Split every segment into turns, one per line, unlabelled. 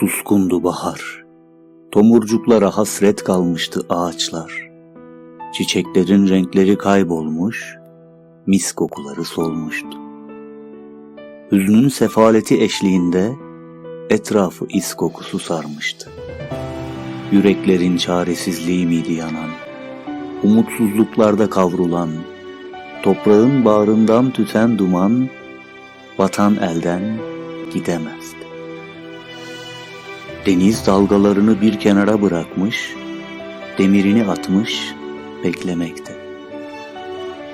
Suskundu bahar. Tomurcuklara hasret kalmıştı ağaçlar. Çiçeklerin renkleri kaybolmuş, mis kokuları solmuştu. Hüznün sefaleti eşliğinde etrafı is kokusu sarmıştı. Yüreklerin çaresizliği miydi yanan, umutsuzluklarda kavrulan, toprağın bağrından tüten duman, vatan elden gidemezdi. Deniz dalgalarını bir kenara bırakmış, demirini atmış, beklemekte.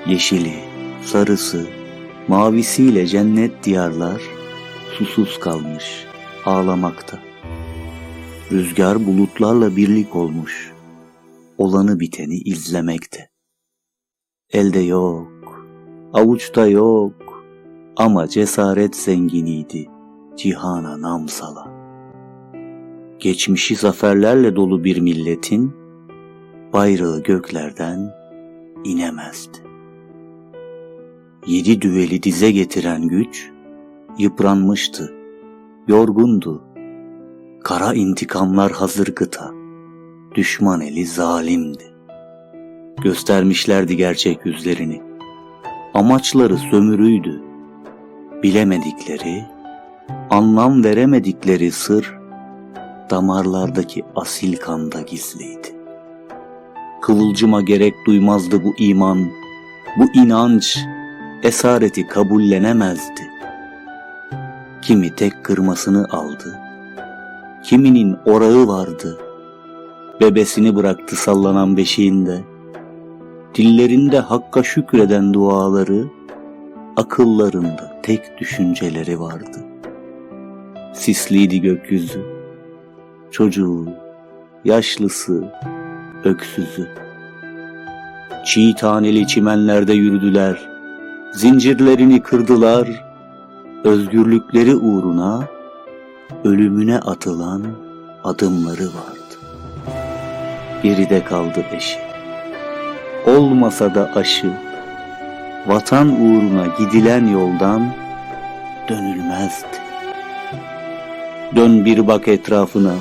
Yeşili, sarısı, mavisiyle cennet diyarlar susuz kalmış, ağlamakta. Rüzgar bulutlarla birlik olmuş, olanı biteni izlemekte. Elde yok, avuçta yok ama cesaret zenginiydi cihana nam salan geçmişi zaferlerle dolu bir milletin bayrağı göklerden inemezdi. Yedi düveli dize getiren güç yıpranmıştı, yorgundu. Kara intikamlar hazır gıta, düşman eli zalimdi. Göstermişlerdi gerçek yüzlerini. Amaçları sömürüydü. Bilemedikleri, anlam veremedikleri sır damarlardaki asil kanda gizliydi. Kıvılcıma gerek duymazdı bu iman, bu inanç esareti kabullenemezdi. Kimi tek kırmasını aldı, kiminin orağı vardı, bebesini bıraktı sallanan beşiğinde, dillerinde hakka şükreden duaları, akıllarında tek düşünceleri vardı. Sisliydi gökyüzü, çocuğu, yaşlısı, öksüzü. Çiğ taneli çimenlerde yürüdüler, zincirlerini kırdılar, özgürlükleri uğruna ölümüne atılan adımları vardı. Geride kaldı eşi. Olmasa da aşı, vatan uğruna gidilen yoldan dönülmezdi. Dön bir bak etrafına,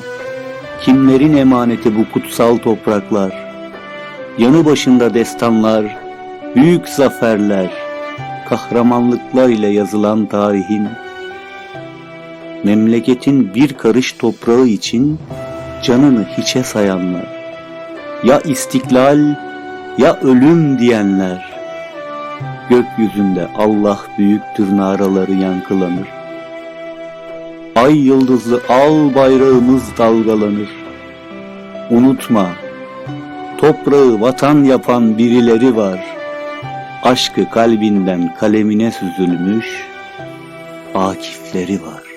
Kimlerin emaneti bu kutsal topraklar? Yanı başında destanlar, büyük zaferler, kahramanlıklar ile yazılan tarihin, memleketin bir karış toprağı için canını hiçe sayanlar, ya istiklal ya ölüm diyenler, gökyüzünde Allah büyüktür naraları yankılanır. Ay yıldızlı al bayrağımız dalgalanır. Unutma, toprağı vatan yapan birileri var. Aşkı kalbinden kalemine süzülmüş akifleri var.